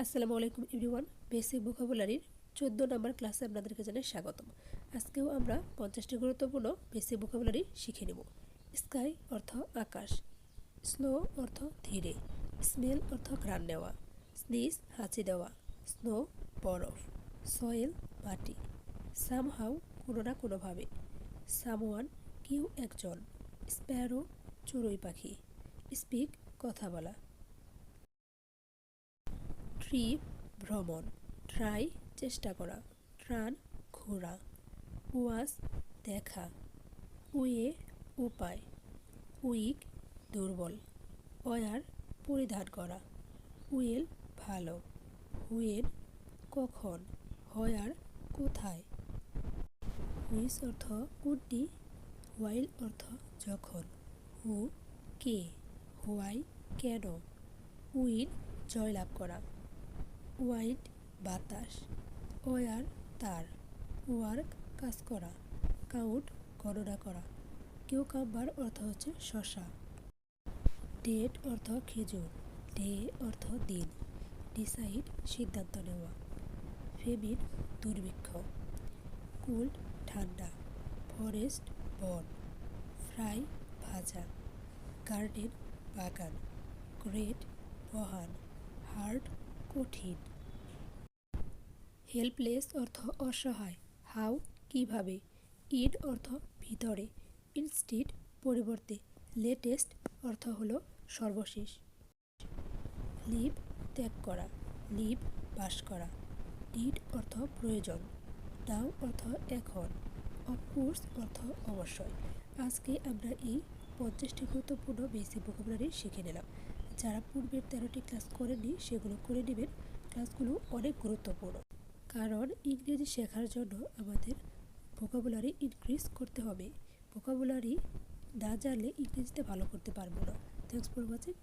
আসসালামু আলাইকুম everyone, basic ভোকাবুলারির চোদ্দ নম্বর ক্লাসে আপনাদেরকে জানাই স্বাগতম। আজকেও আমরা পঞ্চাশটি গুরুত্বপূর্ণ বেসিক ভোকাবুলারি শিখে নেব। স্কাই অর্থ আকাশ, স্নো অর্থ ধীরে, স্মেল অর্থ ঘ্রাণ নেওয়া, স্নিজ হাঁচি দেওয়া, স্নো বরফ, সয়েল মাটি সামহাউ কোনো না কোনোভাবে, সামওয়ান কেউ একজন, স্প্যারো চড়ুই পাখি, স্পিক কথা বলা ট্রিপ ভ্রমণ। ট্রাই চেষ্টা করা। ট্রান ঘোরা। ওয়াস দেখা। উয়ে উপায়। উইক দুর্বল। ওয়ার পরিধান করা। উইল ভালো। হুয়েন কখন? হয়ার কোথায়? হুইস অর্থ কোনটি ওয়াইল অর্থ যখন। হু কে? হোয়াই কেন? উইন জয়লাভ করা। ওয়াইন্ড বাতাস। ওয়ার তার। ওয়ার্ক কাজ করা। কাউন্ট গণনা করা। কিউকাম্বার অর্থ হচ্ছে শশা। ডেট অর্থ খেজুর। ডে অর্থ দিন। ডিসাইড সিদ্ধান্ত নেওয়া। ফেমিন দুর্ভিক্ষ। কুল্ড ঠান্ডা। ফরেস্ট বন। ফ্রাই ভাজা। গার্ডেন বাগান। গ্রেট মহান হার্ড কঠিন। হেল্পলেস অর্থ অসহায়। হাউ কীভাবে? ইন অর্থ ভিতরে। ইনস্টিট পরিবর্তে। লেটেস্ট অর্থ হলো সর্বশেষ। লিভ ত্যাগ করা। লিভ বাস করা। নিড অর্থ প্রয়োজন। নাও অর্থ এখন। অফকোর্স অর্থ অবশ্যই। আজকে আমরা এই পঞ্চাশটি গুরুত্বপূর্ণ বেসিক ভোকাবুলারি শিখে নিলাম। যারা পূর্বের তেরোটি ক্লাস করেননি, সেগুলো করে নেবেন। ক্লাসগুলো অনেক গুরুত্বপূর্ণ। কারণ ইংরেজি শেখার জন্য আমাদের ভোকাবুলারি ইনক্রিজ করতে হবে। ভোকাবুলারি না জানলে ইংরেজিতে ভালো করতে পারব না। Thanks for watching